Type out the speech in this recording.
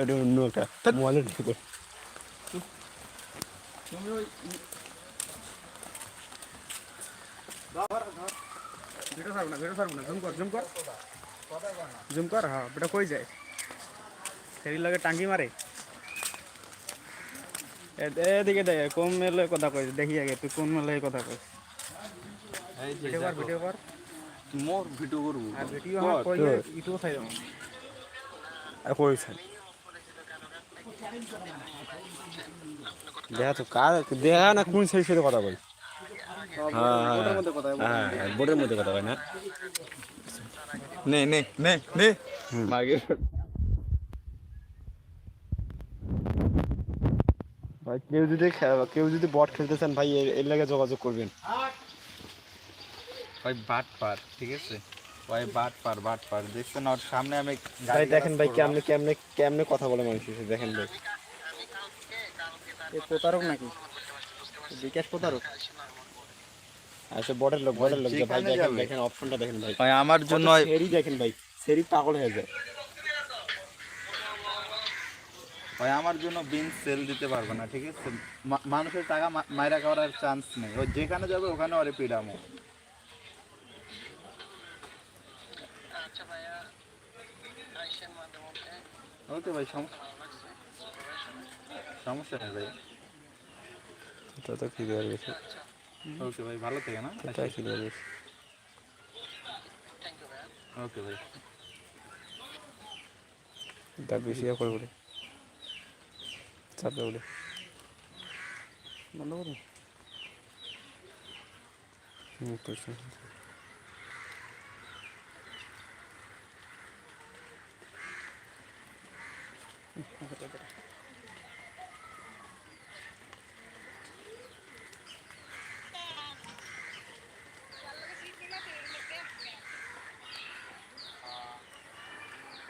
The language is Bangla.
এটা অন্য একটা মোবাইলের ঢুকে ভিডিও ছাড়বো না ভিডিও ছাড়বো না জুম কর জুম কর। জুম কর হ্যাঁ বেটা কই যায়? ফেরির লগে টাঙ্গি মারে। এ- এদিকে দেখ কোন মেলে কথা কই দেখি আগে তুই কোন মেলে কথা কই ভিডিও কর ভিডিও কর। মোর ভিডিও করব। আর ভিডিও আমার কই ইউটিউব দেবো। আর করেছেন দেখা তো কার দেখা না কোন সেই সাথে কথা বল। হ্যাঁ ওটার মধ্যে কথা বল। হ্যাঁ বোর্ডের মধ্যে কথা হয় না। নে নে নে নে। মাগে ভাই কেউ যদি কেউ যদি বট খেলতে চান ভাই এর- এর লাগে যোগাযোগ করবেন। ভাই বাট পার ঠিক আছে? ভাই বাট পার বাট পার। দেখছেন ওর সামনে আমি ভাই দেখেন ভাই কেমনে কেমনে কেমনে কথা বলে মানুষের সাথে দেখেন ভাই। এ প্রতারক নাকি? বিকাশ প্রতারক? আচ্ছা বটের লোক বটের লোক ভাই দেখেন দেখেন অপশনটা দেখেন ভাই। ভাই আমার জন্য সেরি দেখেন ভাই সেরি পাগল হয়ে যায়। ভাই আমার জন্য বিন সেল দিতে পারবে না ঠিক আছে? মানুষের টাকা মা- মাইরা করার চান্স নেই। ও যেখানে যাবে ওখানে ওরে পিডামো ওকে ভাই সমস্যা নেই ভাই। এটা তো ক্লিয়ার গেছে ওকে ভাই ভালো থেকে না এটা ক্লিয়ার গেছে ওকে ভাই। বেশি করে বলে চাপে বলে। বন্ধ করুন হুম 嗯，那个叫？